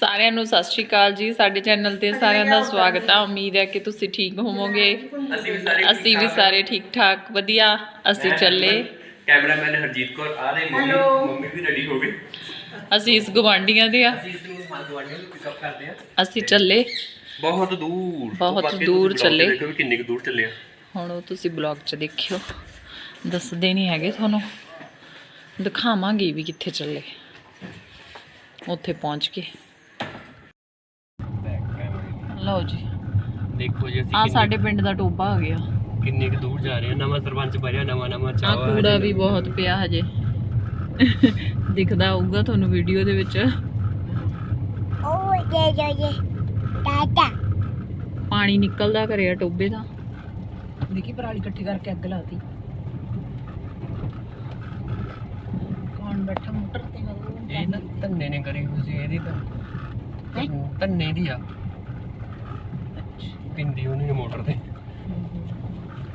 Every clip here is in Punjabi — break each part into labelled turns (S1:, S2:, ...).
S1: ਸਾਰਿਆਂ ਨੂੰ ਸਤਿ ਸ਼੍ਰੀ ਅਕਾਲ ਜੀ ਸਾਡੇ ਚੈਨਲ ਤੇ ਸਾਰਿਆਂ ਦਾ ਸਵਾਗਤ ਹੈ ਉਮੀਦ ਹੈ ਕਿ ਤੁਸੀਂ ਠੀਕ ਹੋਵੋਗੇ।
S2: ਅਸੀਂ ਵੀ ਸਾਰੇ
S1: ਅਸੀਂ ਵੀ ਸਾਰੇ ਠੀਕ ਠਾਕ ਵਧੀਆ। ਅਸੀਂ ਚੱਲੇ।
S2: ਕੈਮਰਾਮੈਨ ਹਰਜੀਤ ਕੌਰ ਆ ਰਹੇ ਮੰਮੀ ਮੰਮੀ ਵੀ ਰੈਡੀ ਹੋ ਗਏ।
S1: ਅਸੀਂ ਇਸ ਗਵਾਂਡੀਆਂ ਦੇ ਆ।
S2: ਅਸੀਂ ਆ।
S1: ਚੱਲੇ।
S2: ਬਹੁਤ ਦੂਰ।
S1: ਬਹੁਤ ਦੂਰ ਚੱਲੇ।
S2: ਦੇਖੋ ਕਿੰਨੇ ਕੁ ਦੂਰ ਚੱਲੇ ਆ।
S1: ਹੁਣ ਉਹ ਤੁਸੀਂ ਬਲੌਗ 'ਚ ਦੇਖਿਓ। ਦੱਸਦੇ ਨਹੀਂ ਹੈਗੇ ਤੁਹਾਨੂੰ। ਦਿਖਾਵਾਂਗੇ ਵੀ ਕਿੱਥੇ ਚੱਲੇ। ਉੱਥੇ ਪਹੁੰਚ ਕੇ। ਲਓ ਜੀ।
S2: ਦੇਖੋ ਜੀ ਅਸੀਂ
S1: ਆ ਸਾਡੇ ਪਿੰਡ ਦਾ ਟੋਬਾ ਆ ਗਿਆ।
S2: ਕਿੰਨੇ ਕੁ ਦੂਰ ਜਾ ਰਹੇ ਹਾਂ ਨਵਾਂ ਸਰਪੰਚ ਬਣਿਆ ਨਵਾਂ ਨਵਾਂ
S1: ਆ
S2: ਚਾਵਾ
S1: ਕੂੜਾ ਵੀ ਬਹੁਤ ਪਿਆ ਹਜੇ। ਦਿਖਦਾ ਹੋਊਗਾ ਤੁਹਾਨੂੰ ਵੀਡੀਓ ਦੇ ਵਿੱਚ।
S3: Oh, yeah, yeah, yeah. Tata.
S1: ਪਾਣੀ ਨਿਕਲਦਾ ਕਰਿਆ ਟੋਬੇ ਦਾ।
S4: ਦੇਖੀ ਪਰਾਲੀ ਇਕੱਠੀ ਕਰਕੇ ਅੱਗ ਲਾਤੀ। ਕੌਣ ਬੈਠਾ ਮੋਟਰ ਤੇ?
S2: ਇਹ ਤਾਂ ਧੰਨੇ ਨੇ ਕਰੀ ਹੋਈ ਸੀ ਇਹਦੀ ਤਾਂ ਧੰਨੇ ਦੀ ਆ। ਪਿੰਦੀ ਉਹਨੇ ਮੋਟਰ ਤੇ।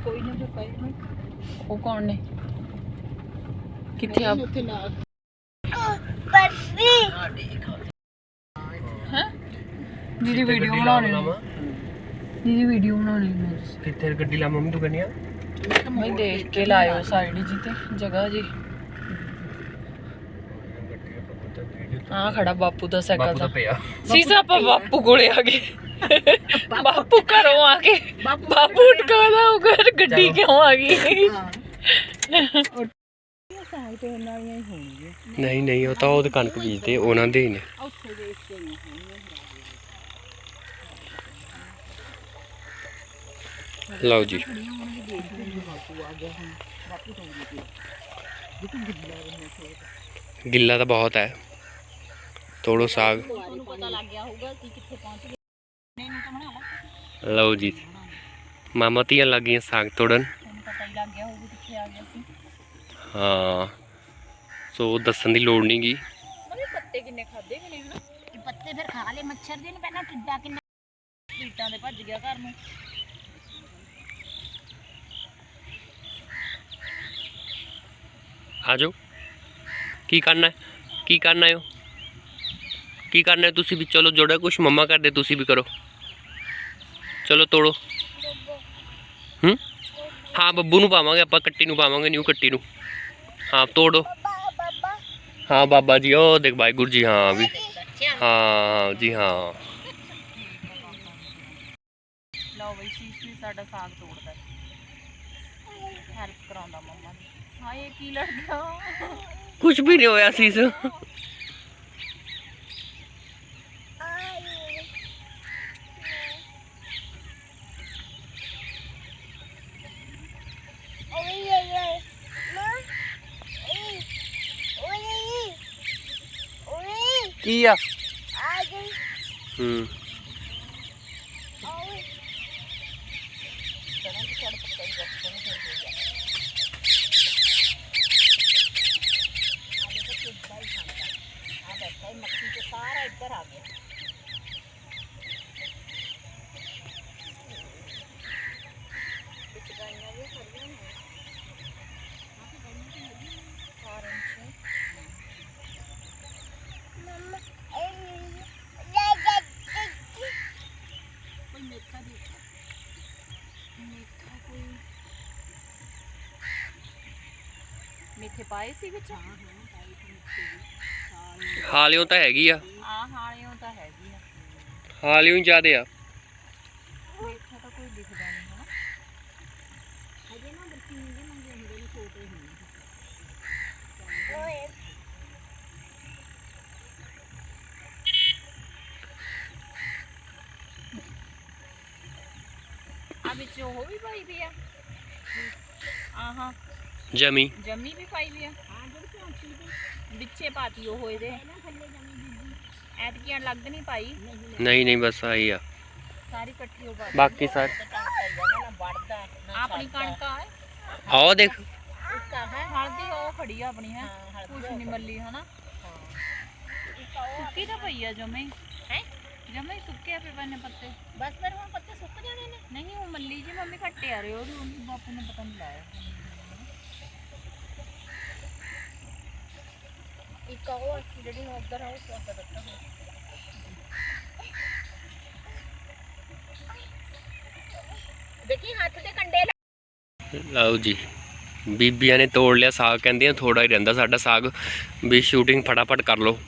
S4: ਕੋਈ ਨਾ ਜੋ ਪਈ ਨਾ
S1: ਉਹ ਕੌਣ ਨੇ? ਕਿੱਥੇ ਆ?
S4: ਉੱਥੇ ਲਾ
S3: Oh, baby.
S1: ਹੈ ਜਿਹਦੀ ਵੀਡੀਓ ਬਣਾਉਣੀ ਜਿਹਦੀ ਵੀਡੀਓ ਬਣਾਉਣੀ ਮੈਂ
S2: ਕਿੱਥੇ ਗੱਡੀ ਲਾ ਮੰਮੀ ਤੂੰ ਕਹਿੰਦੀ ਆ?
S1: ਮੈਂ ਦੇਖ ਕੇ ਲਾਇਓ ਸਾਈਡ ਜੀ ਤੇ ਜਗ੍ਹਾ ਜੀ। ਆ ਖੜਾ ਬਾਪੂ ਦਾ ਸਾਈਕਲ
S2: ਬਾਪੂ
S1: ਦਾ ਸੀਸਾ ਆਪਾਂ ਬਾਪੂ ਕੋਲੇ ਆ ਗਏ। ਬਾਪੂ ਘਰੋਂ ਆ ਕੇ ਬਾਪੂ ਟਕਾਦਾ ਉਗਰ ਗੱਡੀ ਕਿਉਂ ਆ ਗਈ?
S4: ਤੇ
S2: ਨਹੀਂ ਨਹੀਂ ਉਹ ਤਾਂ ਉਹਦੇ ਕਣਕ ਬੀਜਦੇ ਉਹਨਾਂ ਦੇ ਹੀ ਨੇ। ਲਓ ਜੀ। ਗਿੱਲਾ ਤਾਂ ਬਹੁਤ ਹੈ। ਤੋੜੋ ਸਾਗ।
S4: ਤੁਹਾਨੂੰ ਪਤਾ ਲੱਗ ਗਿਆ ਹੋਊਗਾ ਕਿ ਕਿੱਥੇ ਪਹੁੰਚ ਗਏ ਇਹਨੂੰ ਤਾਂ ਬਣਾ ਲਾ
S2: ਲਓ ਜੀ। ਮਾਮਾ ਧੀਆਂ ਲੱਗ ਗਈਆਂ ਸਾਗ ਤੋੜਨ।
S4: ਤੁਹਾਨੂੰ ਪਤਾ ਹੀ ਲੱਗ ਗਿਆ ਹੋਊਗਾ ਕਿੱਥੇ ਆ ਗਿਆ ਸੀ।
S2: ਹਾਂ। ਸੋ ਦੱਸਣ ਦੀ ਲੋੜ ਨਹੀਂ ਗੀ
S1: ਉਹਨੇ ਪੱਤੇ ਕਿੰਨੇ ਖਾਦੇ ਵੀ ਨੇ ਹਨਾ?
S4: ਇਹ ਪੱਤੇ ਫਿਰ ਖਾ ਲਏ ਮੱਛਰ ਦੇ ਨੂੰ ਪਹਿਲਾਂ ਟਿੱਡਾ ਕਿੰਨਾ
S1: ਪੀਟਾਂ ਦੇ ਭੱਜ ਗਿਆ ਘਰ ਨੂੰ।
S2: ਆ ਜਾਓ। ਕੀ ਕਰਨਾ ਹੈ? ਕੀ ਕਰਨਾ ਹੈ ਕੀ ਕਰਨਾ ਹੈ? ਤੁਸੀਂ ਵੀ ਚਲੋ ਜੋੜਾ ਕੁਛ ਮੰਮਾ ਕਰਦੇ ਤੁਸੀਂ ਵੀ ਕਰੋ। ਚਲੋ ਤੋੜੋ। ਹੂੰ? ਹਾਂ ਬੱਬੂ ਨੂੰ ਪਾਵਾਂਗੇ ਆਪਾਂ ਕੱਟੀ ਨੂੰ ਪਾਵਾਂਗੇ ਨਿਊ ਕੱਟੀ ਨੂੰ। ਹਾਂ ਤੋੜੋ। ਹਾਂ ਬਾਬਾ ਜੀ ਉਹ ਦੇਖ ਵਾਹਿਗੁਰੂ ਜੀ ਹਾਂ ਵੀ। ਹਾਂ ਜੀ ਹਾਂ।
S1: ਲਓ ਬਈ ਸ਼ੀਸ਼ੀ ਸਾਡਾ ਸਾਗ ਤੋੜਦਾ ਹੈਲਪ ਕਰਾਉਂਦਾ ਮੰਮਾ ਦੀ ਹਾਏ ਕੀ ਲੜ ਗਿਆ
S2: ਕੁਝ ਵੀ ਨਹੀਂ ਹੋਇਆ ਸੀਸ
S3: Oh, yeah, yeah. Ma? Hey. Oh, yeah, yeah. Oh, yeah.
S2: ਕੀ ਆ
S3: Ah, yeah.
S2: ਹੂੰ
S3: Oh, yeah.
S4: ਆ ਬੈਠਾ ਇਹ ਮੱਕੀ ਤੇ ਸਾਰਾ ਇੱਧਰ ਆ ਗਿਆ ਵਿੱਚ ਗਾਈਆਂ ਵੀ ਖੜੀਆਂ ਨੇ
S3: Mama. Hey. Yeah, yeah, yeah.
S4: ਕੋਈ ਮੇਥਾ ਦੀ ਮੇਥਾ ਕੋਈ
S1: ਮੇਥੇ ਪਾਏ ਸੀ ਵਿੱਚ?
S4: ਹਾਂ ਹਾਂ
S2: ਹਾਲਿਓ ਤਾਂ ਹੈਗੀ ਆ।
S1: ਆ ਹਾਲਿਓ ਤਾਂ ਹੈਗੀ ਆ।
S2: ਹਾਲਿਓ ਹੀ ਜ਼ਿਆਦੇ ਆ।
S1: ਮੇਥਾ ਤਾਂ ਕੋਈ ਦਿਖਦਾ ਨਹੀਂ ਹਨਾ?
S4: ਹਜੇ ਨਾ ਬੱਚੀ ਹੁੰਦੇ ਮੰਗੇ ਹੁੰਦੇ ਨੇ ਛੋਟੇ ਹੁੰਦੇ
S3: yeah.
S1: ਆ ਵਿੱਚ ਉਹ ਵੀ ਪਾਈ ਵੀ ਆ? ਆਹਾਂ।
S2: ਜਮੀ।
S1: ਜੰਮੀ ਵੀ ਪਾਈ ਵੀ ਆ।
S4: ਹਾਂ ਜਿਹੜੀ ਝਾਂਸੀ ਦੀ
S1: ਵਿੱਚੇ ਪਾਤੀ ਉਹ ਇਹਦੇ ਐਤਕੀਆਂ ਲੱਗ ਨਹੀਂ ਪਾਈ।
S2: ਨਹੀਂ ਨਹੀਂ ਬਸ ਆਹੀ ਆ।
S1: ਸਾਰੀ ਇਕੱਠੀ ਹੋ ਪਾ
S2: ਬਾਕੀ ਸਾਰੇ
S1: ਆਪਣੀ ਕਣਕ ਆ
S2: ਆਓ ਦੇਖ।
S1: ਹਲਦੀ ਉਹ ਖੜੀ ਆ ਆਪਣੀ ਹੈ। ਕੁਛ ਨਹੀਂ ਮੱਲੀ ਹਨਾ। ਸੁੱਕੀ ਤਾਂ ਪਈ ਆ ਜਮੇ।
S4: ਹੈ?
S1: ਜਮੇ ਸੁੱਕੇ ਪਏ ਪਏ ਨੇ ਪੱਤੇ।
S4: ਬਸ ਫਿਰ ਹੁਣ ਪੱਤੇ ਸੁੱਕ ਜਾਣੇ ਨੇ।
S1: ਨਹੀਂ ਉਹ ਮੱਲੀ ਜੀ ਮੰਮੀ ਘੱਟੇ ਆ ਰਹੇ ਉਹਨੂੰ ਬਾਪੂ ਨੇ ਪਤਾ ਨਹੀਂ ਲਾਇਆ।
S4: ਇੱਕ ਉਹ ਜਿਹੜੀ ਉਧਰ ਆ ਉਹ ਸਵਾਦ ਦਿੱਤਾ ਦੇਖੀ, ਹੱਥ ਤੇ ਕੰਡੇ
S2: ਲਓ ਜੀ, ਬੀਬੀਆਂ ਨੇ ਤੋੜ ਲਿਆ ਸਾਗ, ਕਹਿੰਦੀਆਂ ਥੋੜਾ ਹੀ ਰਹਿੰਦਾ ਸਾਡਾ ਸਾਗ। ਵੀ ਸ਼ੂਟਿੰਗ ਫਟਾਫਟ ਕਰ ਲਓ।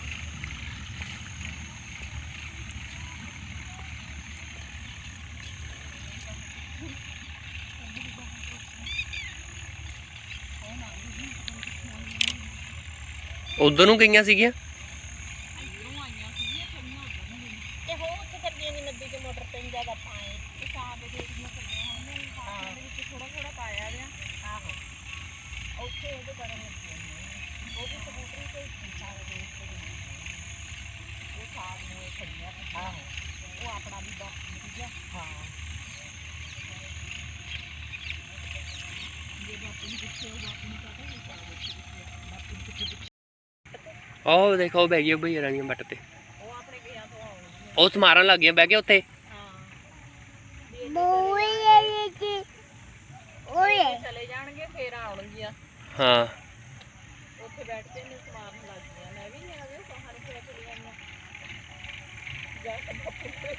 S2: ਉਧਰ ਨੂੰ ਗਈਆਂ ਸੀਗੀਆਂ?
S4: ਤੇ ਹੋ ਉੱਥੇ ਕਰਦੀਆਂ ਵੀ ਨਦੀ ਚ ਮੋਟਰ ਤੇ ਜ਼ਿਆਦਾ ਪਾਏ ਤੇ ਸਾਗ ਦੇ ਜਿਹੜੀਆਂ ਸਬਜ਼ੀਆਂ ਹੋਣਗੀਆਂ ਸਾਗ ਦੇ ਵਿੱਚ ਥੋੜਾ ਥੋੜਾ ਪਾਇਆ ਗਿਆ ਆਹੋ। ਉੱਥੇ ਉਹਦੇ ਕਰਨ ਲੱਗੇ ਉਹ ਵੀ ਕਬੂਤਰੀ ਤੇ ਸਾਗ ਦੇ ਉੱਤੇ ਉਹ ਸਾਗ ਨੂੰ ਖੜੀਆਂ ਆਹੋ। ਉਹ ਆਪਣਾ ਵੀ ਬਾਕੀ ਠੀਕ ਹੈ। ਹਾਂ ਜੇ ਬਾਪੂ ਨੂੰ ਪੁੱਛੋ ਬਾਪੂ ਨੂੰ ਪਤਾ ਨਹੀਂ ਸਾਗ ਵਿੱਚ ਬਾਪੂ ਨੂੰ ਕਿੱਥੇ
S2: ਉਹ ਦੇਖੋ ਬਹਿ ਗਈ ਭਈਆ ਰਾਣੀਆਂ ਬੱਟ ਤੇ।
S4: ਉਹ ਆਪਣੇ ਗਿਆ ਤੋਂ ਆਉਣਗੀਆਂ
S2: ਉਹ ਸਮਾਰਨ ਲੱਗ ਗਈਆਂ ਬਹਿ ਕੇ ਉੱਥੇ।
S4: ਹਾਂ
S3: ਬੋਏ ਜੀ ਓਏ।
S4: ਚਲੇ ਜਾਣਗੇ ਫੇਰ ਆਉਣਗੀਆਂ।
S2: ਹਾਂ।
S4: ਉੱਥੇ ਬੈਠਦੇ ਨੇ ਸਮਾਰਨ ਲੱਗ ਗਈਆਂ। ਮੈਂ ਵੀ ਨਹੀਂ ਆਵੇ ਬਾਹਰ ਫੇਰ ਚਲੀ ਗਈਆਂ ਜਾ। ਕੇ ਬਾਪੂ ਕੋਲ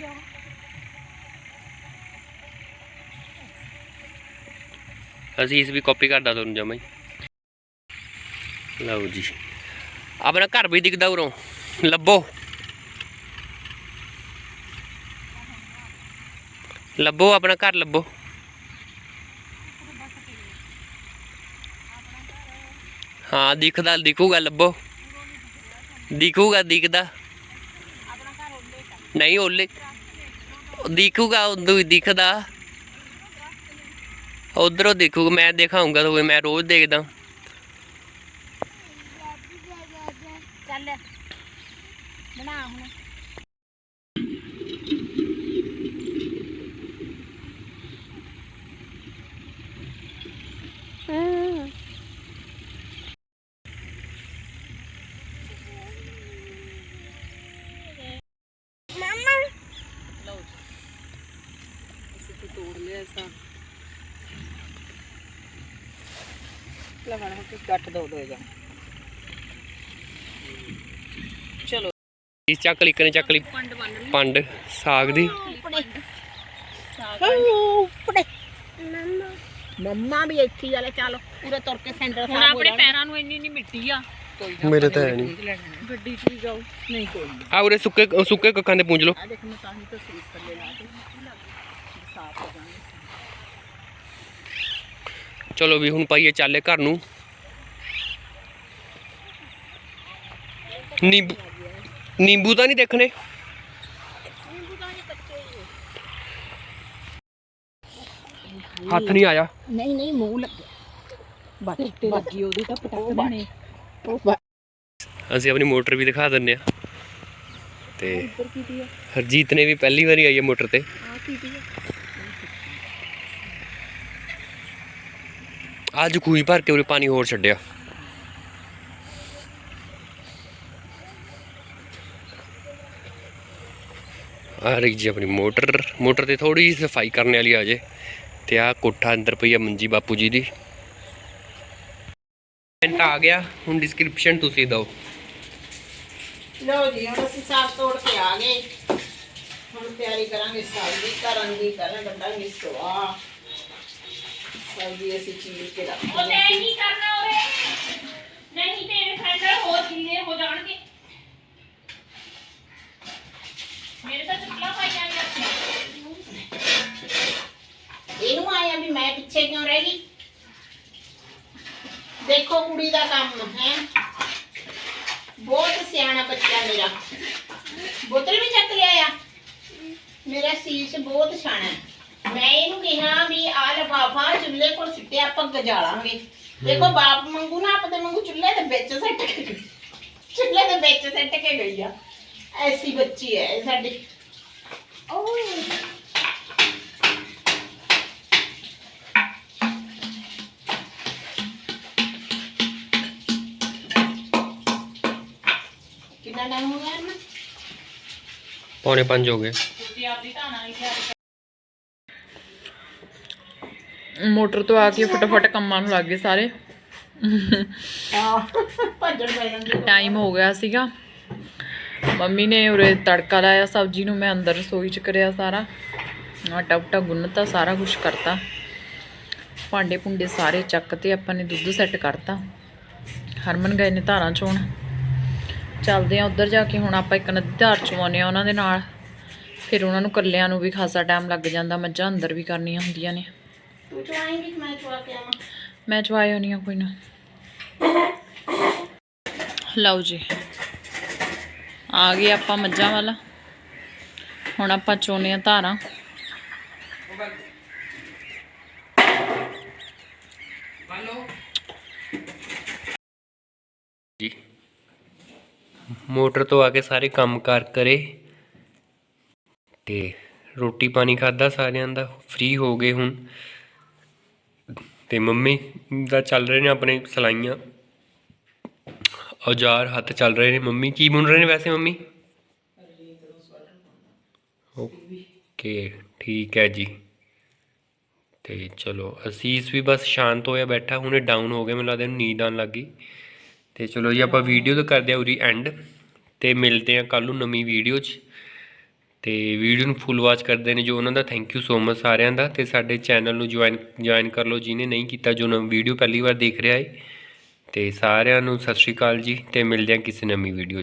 S4: ਜਾ।
S2: ਅਸੀਂ ਇਸ ਵੀ ਕਾਪੀ ਕਰਦਾ ਤੁਹਾਨੂੰ ਜਮਾਈ ਲਓ ਜੀ। ਆਪਣਾ ਘਰ ਵੀ ਦਿਖਦਾ ਉਰੋਂ। ਲੱਭੋ। ਲੱਭੋ, ਆਪਣਾ ਘਰ ਲੱਭੋ। ਹਾਂ, ਦਿਖਦਾ, ਦਿਖੂਗਾ, ਲੱਭੋ। ਦਿਖੂਗਾ, ਦਿਖਦਾ। ਨਹੀਂ, ਓਲੇ। ਦਿਖੂਗਾ, ਉਦੋਂ ਹੀ ਦਿਖਦਾ। ਉਧਰੋਂ ਦੇਖੂਗਾ ਮੈਂ ਦਿਖਾਉਂਗਾ ਤਾਂ ਮੈਂ ਰੋਜ਼ ਦੇਖਦਾ।
S4: ਅਸੀਂ ਤੇ ਤੋੜ ਲਿਆ ਸਾਂ ਲਗਾਣਾ ਕਿ ਕੱਟ ਦੋ ਦੋ ਜਾ ਚਲੋ।
S2: ਇਸ ਚੱਕ ਲਈ ਚੱਕ ਲਈ।
S4: ਪੰਡ
S2: ਸਾਗ ਦੀ।
S3: ਉਪੜੇ। ਮਮਾ
S4: ਮੰਮਾ ਵੀ ਇੱਥੇ ਆਲੇ ਚੱਲ। ਪੂਰੇ ਤੁਰ ਕੇ ਸੈਂਟਰ ਹੁਣ ਆਪਣੇ ਪੈਰਾਂ ਨੂੰ ਇੰਨੀ ਨਹੀਂ ਮਿੱਟੀ ਆ। ਕੋਈ ਨਾ
S2: ਮੇਰੇ ਤਾਂ ਹੈ ਨਹੀਂ।
S4: ਗੱਡੀ 'ਚ ਵੀ ਜਾਓ। ਨਹੀਂ ਕੋਈ
S2: ਆ ਉਰੇ ਸੁੱਕੇ ਸੁੱਕੇ ਕੱਖਾਂ ਦੇ ਪੂੰਝ ਲਓ।
S4: ਆ ਦੇਖ ਮੈਂ ਤਾਂ ਹੀ ਤਾਂ ਸੂਟ ਥੱਲੇ ਲਾ ਕੇ ਸਾਫ਼ ਹੋ ਜਾਣਗੇ
S2: ਚਲੋ ਵੀ ਹੁਣ ਪਾਈਏ ਚਾਲੇ ਘਰ ਨੂੰ। ਨਿੰਬੂ ਨਿੰਬੂ ਤਾਂ ਨਹੀਂ ਦੇਖਣੇ? ਹੱਥ ਨਹੀਂ ਆਇਆ।
S4: ਨਹੀਂ ਨਹੀਂ ਮੂੰਹ ਲੱਗਿਆ ਬਸ ਤੇ ਲੱਗੀ ਉਹਦੀ ਤਾਂ ਪਟਕ ਦੇਣੇ।
S2: ਅਸੀਂ ਆਪਣੀ ਮੋਟਰ ਵੀ ਦਿਖਾ ਦਿੰਨੇ ਆ। ਤੇ
S4: ਉੱਪਰ ਕੀ ਦੀ ਆ
S2: ਹਰਜੀਤ ਨੇ ਵੀ ਪਹਿਲੀ ਵਾਰੀ ਆਈ ਹੈ ਮੋਟਰ ਤੇ।
S4: ਆ ਕੀ ਦੀ
S2: ਅੱਜ ਖੂਹੀ ਭਰ ਕੇ ਉਰੇ ਪਾਣੀ ਹੋਰ ਛੱਡਿਆ। ਆ ਰਹੀ ਜੀ ਆਪਣੀ ਮੋਟਰ। ਮੋਟਰ ਤੇ ਥੋੜੀ ਜਿਹੀ ਸਫ਼ਾਈ ਕਰਨ ਵਾਲੀ ਆ ਜੇ। ਤੇ ਆ ਕੋਠਾ ਅੰਦਰ ਪਈ ਆ ਮੰਜੀ ਬਾਪੂ ਜੀ ਦੀ। ਕਮੈਂਟ ਆ ਗਿਆ। ਹੁਣ ਡਿਸਕ੍ਰਿਪਸ਼ਨ ਤੁਸੀਂ ਦਿਓ।
S5: ਲਓ ਜੀ, ਹੁਣ ਅਸੀਂ ਸਾਗ ਤੋੜ ਕੇ ਆ ਗਏ। ਹੁਣ ਤਿਆਰੀ ਕਰਾਂਗੇ ਸਾਗ ਦੀ ਕਰਨ ਦੀ ਪਹਿਲਾਂ ਕੱਢਾਂਗੇ ਸਬਜ਼ੀ ਅਸੀਂ ਚੀਰ ਕੇ ਰੱਖਾਂਗੇ
S4: ਨਹੀਂ ਕਰਨਾ ਓਏ ਨਹੀਂ ਤੇ ਇਹ ਸੈਂਟਰ ਹੋਰ ਕਿੰਨੇ ਹੋ ਜਾਣਗੇ। ਮੇਰੇ ਤਾਂ ਚੱਪਲਾਂ ਪਾਈਆਂ ਨੇ
S5: ਇਹਨੂੰ ਆਇਆ ਵੀ ਮੈਂ ਪਿੱਛੇ ਕਿਉਂ ਰਹਿ ਗਈ? ਦੇਖੋ ਕੁੜੀ ਦਾ ਕੰਮ ਹੈ? ਬਹੁਤ ਸਿਆਣਾ ਬੱਚਾ ਮੇਰਾ। ਬੋਤਲ ਵੀ ਚੱਕ ਲਿਆ ਆ। ਮੇਰਾ ਸੀਸ ਬਹੁਤ ਸਿਆਣਾ ਹੈ। ਮੈਂ ਇਹਨੂੰ ਕਿਹਾ ਵੀ ਆ ਲਫਾਫਾ ਚੁੱਲ੍ਹੇ ਕੋਲ ਸਿੱਟਿਆ ਆਪਾਂ ਗਜਾਲਾਂਗੇ। ਦੇਖੋ ਬਾਪ ਮੰਗੂ ਨਾ ਆਪਦੇ ਮੰਗੂ ਚੁੱਲ੍ਹੇ ਦੇ ਵਿੱਚ ਸੱਟ ਕੇ ਗਈ। ਚੁੱਲ੍ਹੇ ਦੇ ਵਿੱਚ ਸੱਟ ਕੇ ਗਈ ਆ। ਐਸੀ ਬੱਚੀ ਹੈ ਇਹ ਸਾਡੀ।
S3: ਓਏ।
S5: ਕਿੰਨਾ ਟਾਈਮ ਹੋ ਗਿਆ ਨਾ
S2: ਪੌਣੇ 5 ਹੋ ਗਏ।
S4: ਤੁਸੀਂ ਆਪਦੀ ਧਾਣਾ ਨਹੀਂ ਤਿਆਰ
S1: ਮੋਟਰ ਤੋਂ ਆ ਕੇ ਫਟਾਫਟ ਕੰਮਾਂ ਨੂੰ ਲੱਗ ਗਏ ਸਾਰੇ।
S5: ਭੱਜਣ ਪੈ ਜਾਂਦੀ
S1: ਟਾਈਮ ਹੋ ਗਿਆ ਸੀਗਾ। ਮੰਮੀ ਨੇ ਉਰੇ ਤੜਕਾ ਲਾਇਆ ਸਬਜ਼ੀ ਨੂੰ, ਮੈਂ ਅੰਦਰ ਰਸੋਈ 'ਚ ਕਰਿਆ ਸਾਰਾ। ਆਟਾ ਉਟਾ ਗੁੰਨਤਾ, ਸਾਰਾ ਕੁਝ ਕਰਤਾ। ਭਾਂਡੇ ਭੁੰਡੇ ਸਾਰੇ ਚੱਕ ਤੇ ਆਪਾਂ ਨੇ ਦੁੱਧ ਸੈੱਟ ਕਰਤਾ। ਹਰਮਨ ਗਏ ਨੇ ਧਾਰਾਂ ਚੋਣ। ਚੱਲਦੇ ਆ ਉੱਧਰ ਜਾ ਕੇ, ਹੁਣ ਆਪਾਂ ਇੱਕ ਨਦੀ ਧਾਰ ਚਵਾਉਂਦੇ ਆ ਉਹਨਾਂ ਦੇ ਨਾਲ। ਫਿਰ ਉਹਨਾਂ ਨੂੰ ਕੱਲਿਆਂ ਨੂੰ ਵੀ ਖਾਸਾ ਟਾਈਮ ਲੱਗ ਜਾਂਦਾ, ਮੱਝਾਂ ਅੰਦਰ ਵੀ ਕਰਨੀਆਂ ਹੁੰਦੀਆਂ ਨੇ।
S5: ਤੂੰ ਚਵਾਏਂਗੀ ਕਿ ਮੈਂ ਚਵਾ ਕੇ ਆਵਾਂ?
S1: ਮੈਂ ਚਵਾਏ ਹੋਣੀ ਆ ਕੋਈ ਨਾ। ਲਓ ਜੀ। ਆ ਗਏ ਆਪਾਂ ਮੱਝਾਂ ਵਾਲਾ। ਹੁਣ ਆਪਾਂ ਚੋਨੇ ਆ ਧਾਰਾਂ।
S2: ਜੀ। ਮੋਟਰ ਤੋਂ ਆ ਕੇ ਸਾਰੇ ਕੰਮ ਕਾਰ ਕਰੇ। ਤੇ ਰੋਟੀ ਪਾਣੀ ਖਾਦਾ ਸਾਰਿਆਂ ਦਾ। ਫ੍ਰੀ ਹੋ ਗਏ ਹੁਣ। ਤੇ ਮੰਮੀ ਦਾ ਚੱਲ ਰਹੇ ਨੇ ਆਪਣੇ ਸਲਾਈਆਂ। ਔਜ਼ਾਰ ਹੱਥ ਚੱਲ ਰਹੇ ਨੇ। ਮੰਮੀ ਕੀ ਬੁਣ ਰਹੇ ਨੇ ਵੈਸੇ ਮੰਮੀ? ਓਕੇ, ਠੀਕ ਹੈ ਜੀ। ਤੇ ਚਲੋ, ਅਸੀਸ ਵੀ ਬਸ ਸ਼ਾਂਤ ਹੋਇਆ ਬੈਠਾ। ਹੁਣੇ ਡਾਊਨ ਹੋ ਗਿਆ, ਮੈਨੂੰ ਲੱਗਦਾ ਇਹਨੂੰ ਨੀਂਦ ਆਉਣ ਲੱਗੀ ਤੇ ਚਲੋ ਜੀ, ਆਪਾਂ ਵੀਡੀਓ ਤਾਂ ਕਰਦੇ ਆ ਉਰੀ ਐਂਡ ਤੇ ਮਿਲਦੇ ਆ ਕੱਲ ਨੂੰ ਨਵੀਂ ਵੀਡੀਓ 'ਚ। ਤੇ ਵੀਡੀਓ ਨੂੰ ਫੁੱਲ ਵਾਚ ਕਰਦੇ ਨੇ ਜੋ ਉਹਨਾਂ ਦਾ ਥੈਂਕ ਯੂ ਸੋ ਮਚ ਸਾਰਿਆਂ ਦਾ ਤੇ ਸਾਡੇ ਚੈਨਲ ਨੂੰ ਜੁਆਇਨ ਜੁਆਇਨ ਕਰ ਲਓ ਜਿਹਨੇ ਨਹੀਂ ਕੀਤਾ ਜੋ ਨਵੀਂ ਵੀਡੀਓ ਪਹਿਲੀ ਵਾਰ ਦੇਖ ਰਿਹਾ ਹੈ। ਤੇ ਸਾਰਿਆਂ ਨੂੰ ਸਤਿ ਸ਼੍ਰੀ ਅਕਾਲ ਜੀ ਤੇ ਮਿਲਦੇ ਆ ਕਿਸੇ ਨਵੀਂ ਵੀਡੀਓ 'ਚ।